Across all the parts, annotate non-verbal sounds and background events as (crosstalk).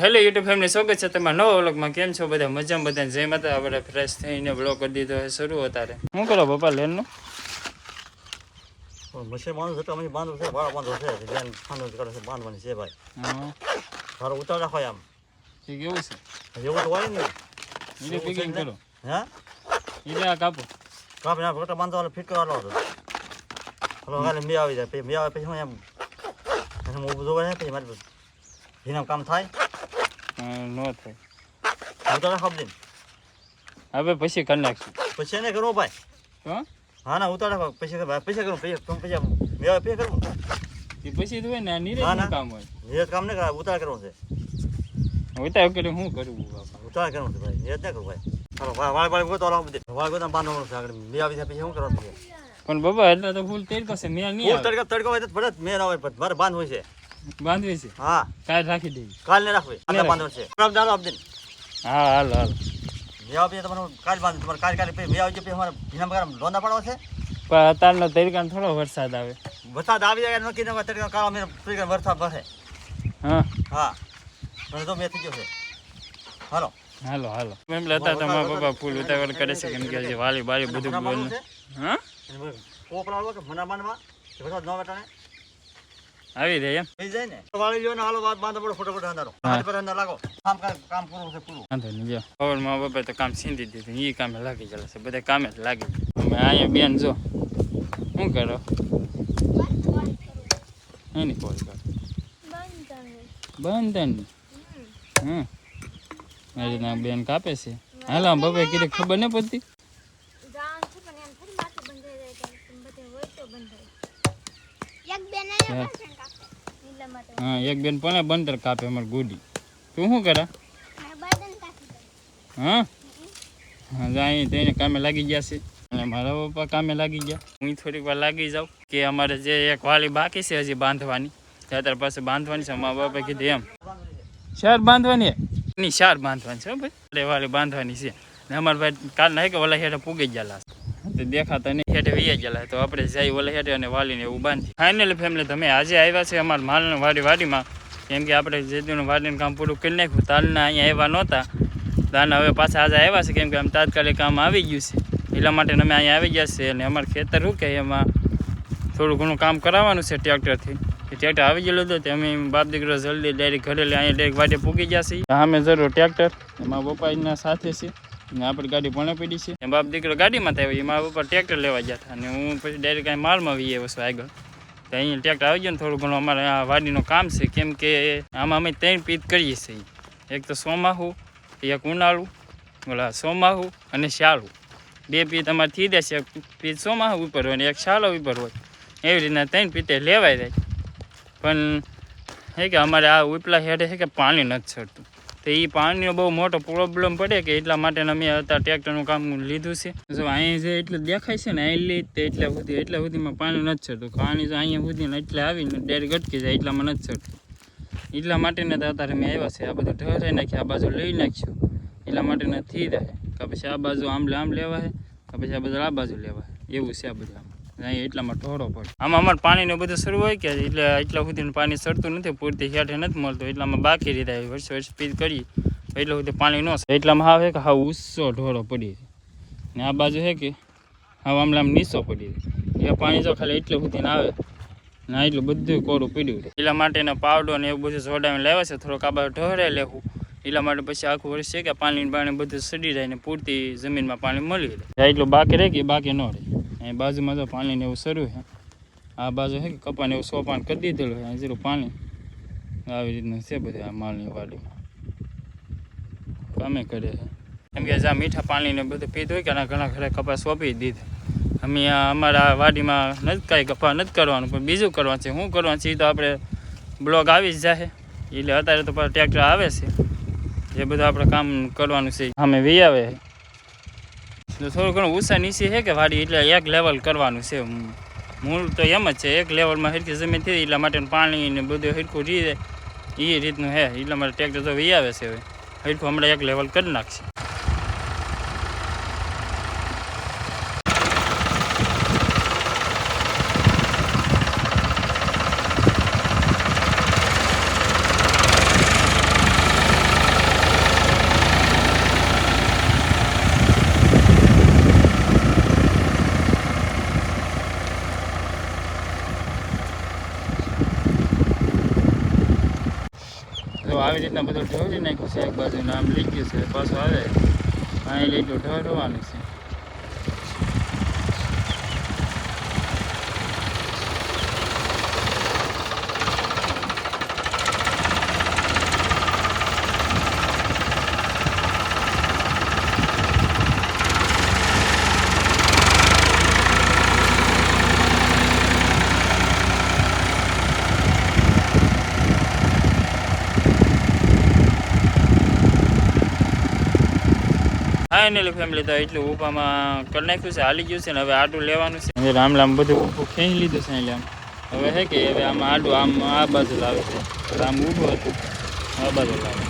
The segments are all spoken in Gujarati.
હેલો યુટ્યુબ ફેમિલી સ્વાગત છે તમારા નવા વ્લોગમાં. કેમ છો બધા? મજામાં બધા? જય માતા આપણે ફ્રેશ થઈને વ્લોગ કરી દીધો છે. શરૂ અત્યારે શું કરો પપ્પા લેનનું? મશીન બાંધો છે તો અમે બાંધો છે વાળા બાંધો છે. ધ્યાન ખાંડો કરે છે બાંધવાની છે ભાઈ. હા. ઉતાર રાખો આમ. એ કેવું છે? એવું તો હોય ને. એને પેકિંગ કરો. હે? એને આ કાપો. કાપી ના ફોટા ફિટ કરવાનો હતો. હલો કાલે મેં આવી જાય. મેં આવે પછી હું એમ હું ઊભું જોવા પછી મારે એના કામ થાય. હા, ન થાય. ઉતાર રાખો આપજે હવે પછી કરી નાખશું. પછી એને કરવો ભાઈ. હા? હા ના ઉતારા પછી ભાઈ પૈસા કરું પૈસા તમે પૈસા મેં પછી કરવું. એ પછી તો ને આ ના, નીરજનું ના. કામ હોય. નિયત કામ ને કરાય ઉતાર કરવું છે. ઉતાર કરી શું કરું બાપા? ઉતાર કરવું છે ભાઈ. નિયત ના કરવું ભાઈ. ચાલો વાળ વાળ ગોતો લાવો બધી. વાળ ગોતા બાંધવાનું છે આગળ મેં આવી પછી શું કરવાનું છે? પણ બાબા એટલે તો ફૂલ તેડકો છે મેં નહીં ફૂલ તડકા તડકો હોય તો ભલે જ. મેં ના હોય મારે બાંધ હોય છે. બાંધવી છે? હા. કાલ રાખી દેવી કાલ ને રાખવી. કાલે બાંધવાનું છે. કાલ દાડો આપજે હા હાલ હાલ. મેં આવી તમારે કાલ બાંધ તમારે કાલ કાલે પછી મેં આવી જાય પછી અમારે ભીના બગાર લોંદા પાડવા છે? પણ અત્યારનો તરીકાનો થોડો વરસાદ આવે. વરસાદ આવી જાય નક્કી ન તડકા કાળ અમે તડકા વરસાદ ભરે હા. હા. મને તો મેં થઈ ગયો છે. હાલો. હાલો હાલો. એમ લેતા તમારા પપ્પા ફૂલ ઉતાવળ કરે છે કેમ કે વાલી બાલી બધું બોલ હા? અને મને કોપરા વાળો કે ભૂના વરસાદ ન વેટાણે? આવી રહી એમ. થઈ જાય ને? વાળી લ્યો ને હાલો વાત બાંધો પડો ફોટો ફોટો અંધારો. હાથ પર અંદર લાગો. કામ કર કામ પૂરું છે પૂરું. વાંધો નહીં જો. પવનમાં બાપા તો કામ સીંધી દીધું. એ કામે લાગી જાય છે બધા કામે જ લાગી જાય. અમે અહીંયા બેન જો. શું કરો? એની કોલ કરો. બંધન હમ. મારી ના બેન કાપે છે. હાલો બાપા કીધું ખબર ન પડતી? હા એક બેન પણ બંદર કાપે અમાર ગુડી. તું શું કરે? હા? હા જો તેને કામે લાગી ગયા છે. અને મારા પપ્પા કામે લાગી ગયા. હું થોડીક વાર લાગી જાઉં કે અમારે જે એક વાલી બાકી છે હજી બાંધવાની. ત્યાં અત્યારે પાસે બાંધવાની છે મારા બાપા કીધું એમ. શાર બાંધવાની? ની શાર બાંધવાની છે ભાઈ. વાલી બાંધવાની છે. ને અમારા ભાઈ કાલ નાખે ઓલા હેઠળ પૂગી ગયા તો દેખાતા નહીં. હેઠે વીએ ગયેલા તો આપણે જઈ વલે હેઠે અને વાલીને એવું બાંધી ફાઇનલ ફેમિલી તમે આજે આવ્યા છે અમારા માલની વાડી વાડીમાં. કેમ કે આપણે જેદુનું વાડીનું કામ પૂરું કરી નાખ્યું. તાલના અહીંયા આવ્યા નહોતા. તાલના હવે પાછા આજે આવ્યા છે. કેમ કે આમ તાત્કાલિક કામ આવી ગયું છે. એટલા માટે અમે અહીંયા આવી ગયા છે અને અમારે ખેતર શું કે એમાં થોડું ઘણું કામ કરાવવાનું છે ટ્રેક્ટરથી. ટ્રેક્ટર આવી ગયેલું હતું તે અમે બાપ દીકરો જલ્દી ડાયરેક્ટ ઘરે અહીંયા ડાયરેક્ટ વાટે પૂગી ગયા છીએ. અમે જરૂર ટ્રેક્ટર. એમાં એના સાથે છે. ને આપણી ગાડી પણ પડી છે. એ બાપ દીકરો ગાડીમાં થાય મારા પપ્પા ટ્રેક્ટર લેવા ગયા હતા. અને હું પછી ડાયરેક્ટ કાંઈ માલમાં આવીએ વસ્તુ આગળ. તો અહીંયા ટ્રેક્ટર આવી ગયો ને થોડું ઘણું, અમારે આ વાડીનું કામ છે. કેમ કે આમાં અમે ત્રણ પીત કરીએ છીએ. એક તો સોમાહુ, એક ઉનાળું, ઓલા સોમાહુ અને શાળુ. બે પીત અમારે થઈ જશે એક પીત સોમાહુ ઉપર હોય ને એક શાળો ઉપર હોય. એવી રીતના ત્રણ પીતે લેવાય જાય. પણ હે કે અમારે આ ઉપલા હેઠે છે કે પાણી નથી ચડતું તો એ પાણીનો બહુ મોટો પ્રોબ્લેમ પડે કે એટલા માટે અમે અત્યારે ટ્રેક્ટરનું કામ લીધું છે. જો અહીંયા જે એટલે દેખાય છે ને અહીં લી તે એટલા સુધી, એટલા સુધીમાં પાણી નથી ચડતું પાણી જો અહીંયા સુધી એટલે આવીને ડાયરેક્ટ ગટકી જાય, એટલામાં નથી ચડતું એટલા માટેને તો અત્યારે મેં આવ્યા છે આ બધું ઠહરાઈ નાખ્યું, આ બાજુ લઈ નાખ્યું. એટલા માટે નથી જાય. કે પછી આ બાજુ આમ લે, આમ લેવા છે કે પછી આ બધું આ બાજુ લેવા એવું છે આ બધું આમ અહીં એટલામાં ઢોળો પડે. આમાં અમારે પાણીનું બધું શરૂ હોય કે એટલે એટલા સુધીનું પાણી સરતું નથી, પૂરતી હેઠે નથી મળતું. એટલામાં બાકી રીતે વર્ષ વર્ષ સ્પીડ કરી એટલે સુધી પાણી ન. એટલામાં આવે કે હા ઉસ્સો ઢોળો પડી ને આ બાજુ છે કે હા આમ આમ નીચો પડી એ પાણી જો ખાલી એટલે સુધી આવે ના એટલું બધું કોરું પીડ્યું એટલા માટેનો પાવડો ને એવું બધું જોડાવીને લાવ્યા છે, થોડોક આ બાજુ ઢોરે લેવું. એટલા માટે પછી આખું વર્ષ છે કે પાણી પાણી બધું સડી જાય ને પૂરતી જમીનમાં પાણી મળી રહે. એટલું બાકી રહે કે બાકી ન રહે. અહીં બાજુમાં તો પાણીને એવું શરૂ છે. આ બાજુ છે કે કપાને એવું સોપાન કરી દીધેલું છે. અહીં પાણી. આવી રીતનું છે બધું આ માલની વાડીમાં. કામે કરે છે કેમ કે જ્યાં મીઠા પાણીને બધું પીધું હોય કે એના ઘણા ઘરે કપા સોંપી દીધા. અમે અમારા વાડીમાં નથી કાંઈ કપા નથી કરવાનું, પણ બીજું કરવાનું છે. શું કરવાનું છે એ તો આપણે બ્લોગ આવી જ જાય એટલે અત્યારે તો ટ્રેક્ટર આવે છે. એ બધું આપણે કામ કરવાનું છે. અમે વી આવે તો થોડું ઘણું ઊંચા નીચે છે કે વાડી, એટલે એક લેવલ કરવાનું છે. મૂળ તો એમ જ છે, એક લેવલમાં હરકી જમીન થઈ એટલા માટે પાણી ને બધું હરખું રહી એ રીતનું હે એટલા માટે ટ્રેક્ટર તો વી આવે છે હવે. હરખું હમણાં એક લેવલ કરી નાખશે આવી રીતના બધું ઠેવરી નાખ્યું છે, એક બાજુ નામ લઈ છે, પાછું આવે. અહીં લીધું ઠેવરવાનું છે. ફાઇનલી ફેમિલી તો એટલું ઉપામાં કરી નાખ્યું છે, હાલી ગયું છે ને હવે આડું લેવાનું છે. હવે રામ લામ બધું ઊભું ખેંચી લીધું છે એટલે આમ હવે હે કે, હવે આમાં આડું, આમ આ બાજુ લાવે છે. આમ ઊભું હતું, આ બાજુ લાવે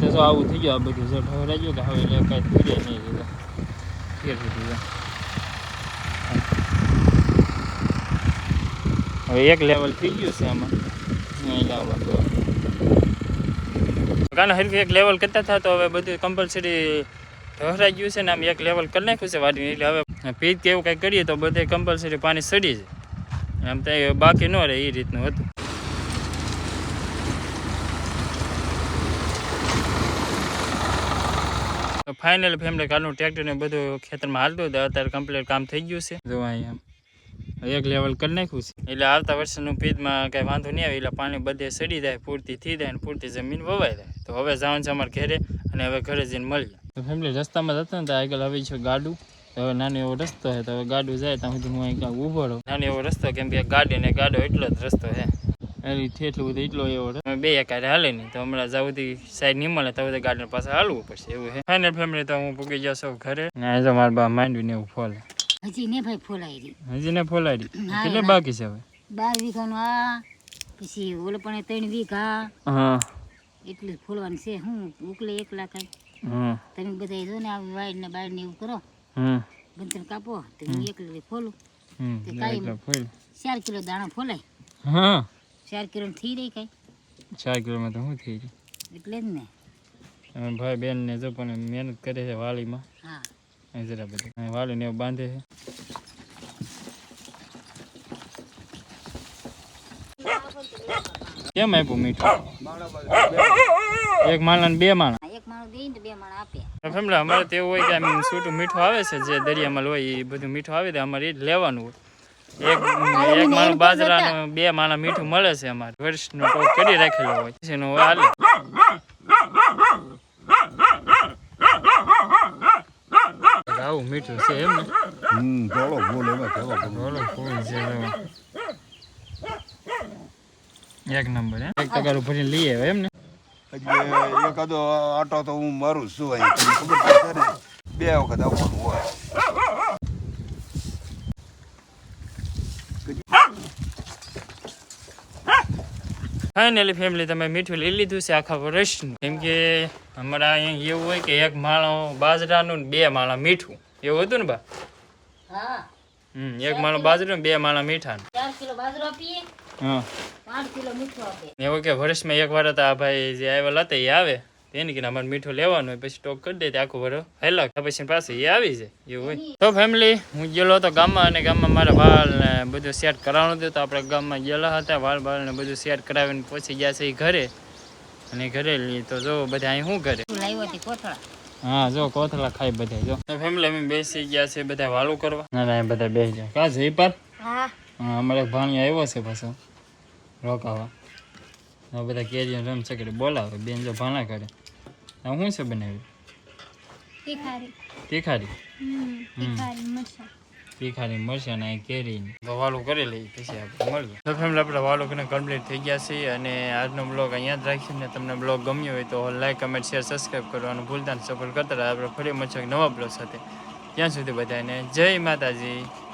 તો જો આવું થઈ ગયું, આ બધું જો ઢવરાઈ ગયું કે હવે એટલે કાંઈ જાય નહીં એટલે ફેર જાય. હવે એક લેવલ થઈ ગયું છે આમાં. અહીં લાવવા કારણ હરખું એક લેવલ કરતા હતા તો હવે બધું કમ્પલસરી ઢહરાઈ ગયું છે ને આમ એક લેવલ કરી નાખ્યું છે વાડીને. એટલે હવે પીત કે એવું કાંઈ કરીએ તો બધે કમ્પલસરી પાણી સડી જાય. આમ તો બાકી ન રહે એ રીતનું હતું. ફાઇનલ ફેમિલી કારનું ટ્રેક્ટર ને બધું ખેતરમાં હાલતું હતું અત્યારે કમ્પ્લીટ કામ થઈ ગયું છે. જો અહીંયા એક લેવલ કરી નાખ્યું છે. એટલે આવતા વર્ષનું પીજમાં કાંઈ વાંધો નહીં આવે, એટલે પાણી બધે સડી જાય, પૂરતી થઈ જાય અને પૂરતી જમીન વવાઈ જાય. તો હવે જવાનું છે અમારે ઘરે અને હવે ઘરે જઈને મળીએ. તો ફેમિલી રસ્તામાં જતા ને તો આગળ આવી છે ગાડું. હવે નાનો એવો રસ્તો છે, તો હવે ગાડું જાય ત્યાં સુધી હું અહીં ક્યાંક ઊભો રહું. નાનો એવો રસ્તો કેમ કે ગાડી ને ગાડો એટલો જ રસ્તો છે. બધું એટલો એવો. બે એકારે હાલે નહીં તો હમણાં જાવથી સાઈડ નહીં મળે તો ગાર્ડન પાસે હાલવું પડશે એવું છે. ફાઇનલ ફેમિલી તો હું પૂકી જાઉં છું ઘરે. ને આ જો મારા બા માંડવી ને એવું ફોલે. હજી ને ભાઈ ફોલાઈ હજી ને ફોલાડી કેટલે બાકી છે હવે? બાર વીઘાનું આ પછી ઓલો પણ ત્રણ વીઘા. હા. એટલું ફોલવાનું છે હું ઉકલે એકલા કઈ હા. તમે બધા જો ને આવી વાઈડ ને બાઈડ ને એવું કરો. હા. બંતર કાપો તો હું એકલી ફોલું. હમ તે ફોલ. ચાર કિલો દાણા ફોલાય. હા. ચાર કિલો થઈ રહી કઈ? ચાર કિલોમીટર શું થઈ ગયું? એટલે જ ને. અમે ભાઈ બેન ને જો પણ મહેનત કરે છે વાલીમાં. હા. જરા બધું. વાલીને એવું બાંધે છે. કેમ આપ્યું મીઠું? એક માળા બે માળા. માણસ બે માણસ ફેમલા અમારે તો એવું હોય કે આમ છૂટું મીઠું આવે છે જે દરિયામાં હોય એ બધું મીઠું આવે તો અમારે એ જ લેવાનું હોય. એક (laughs) એક માણું બાજરાનું બે માણા મીઠું મળે છે અમારે. વર્ષનો ટોપ કરી રાખેલો હોય. એનું હાલે. આવું મીઠું છે એમ ને હમ ધોળો ફૂલ એમાં કેવો ફૂલ ફૂલ છે એક નંબર એક ટકા ભરીને લઈ આવ્યો એમ ને એટલે એકાદો આટો તો હું મારું જ છું અહીં ખબર ને બે વખત આવવાનું હોય. ફાઇનલી ફેમિલી તમે મીઠું લઈ લીધું છે આખા વર્ષનું. કેમ કે અમારા અહીંયા એવું હોય કે એક માળો બાજરાનું ને બે માળા મીઠું. એવું હતું ને બા? હા. હમ એક માળો બાજરાનું ને બે માળા મીઠા કિલો બાજરો આપીએ. હા. કિલો મીઠું આપે એવું કે વર્ષમાં એક વાર હતા આ ભાઈ જે આવેલા હતા એ આવે. તેને કે અમારે મીઠું લેવાનું હોય પછી સ્ટોક કરી દે આખું વરો હેલા પછી પાસે એ આવી જાય. એવું હોય. તો ફેમિલી હું ગયેલો હતો ગામમાં અને ગામમાં મારા વાળ ને બધું સેટ કરાવવાનું હતું તો આપણે ગામમાં ગયેલા હતા વાળ બાળ ને બધું સેટ કરાવીને પહોંચી ગયા છે એ ઘરે. અને ઘરે તો જો બધા અહીં શું કરે? કોથળા? હા જો કોથળા ખાઈ બધા જો. ફેમિલી અમે બેસી ગયા છે બધા વાલું કરવા. ના ના બધા બેસી જાય કા જઈ પાર? હા. અમારે ભાણી આવ્યો છે પાછો. રોકાવા. બધા કેરીઓ રમ છે બોલાવે બેન જો ભાણા કરે. હવે શું છે બનાવ્યું? તીખારી. તીખારી? તીખારી મળશે અને મરચાં કેરી વાલું કરી લઈએ પછી આપણે મળીએ. તો ફેમિલી આપણે વાલો કરીને કમ્પ્લીટ થઈ ગયા છીએ અને આજનો બ્લોગ અહીંયા જ રાખીને તમને બ્લોગ ગમ્યો હોય તો લાઈક કમેન્ટ શેર સબસ્ક્રાઈબ કરવાનું ભૂલતા સપોર્ટ કરતા આપણે ફરી મળશે નવા બ્લોગ સાથે. ત્યાં સુધી બધાને જય માતાજી.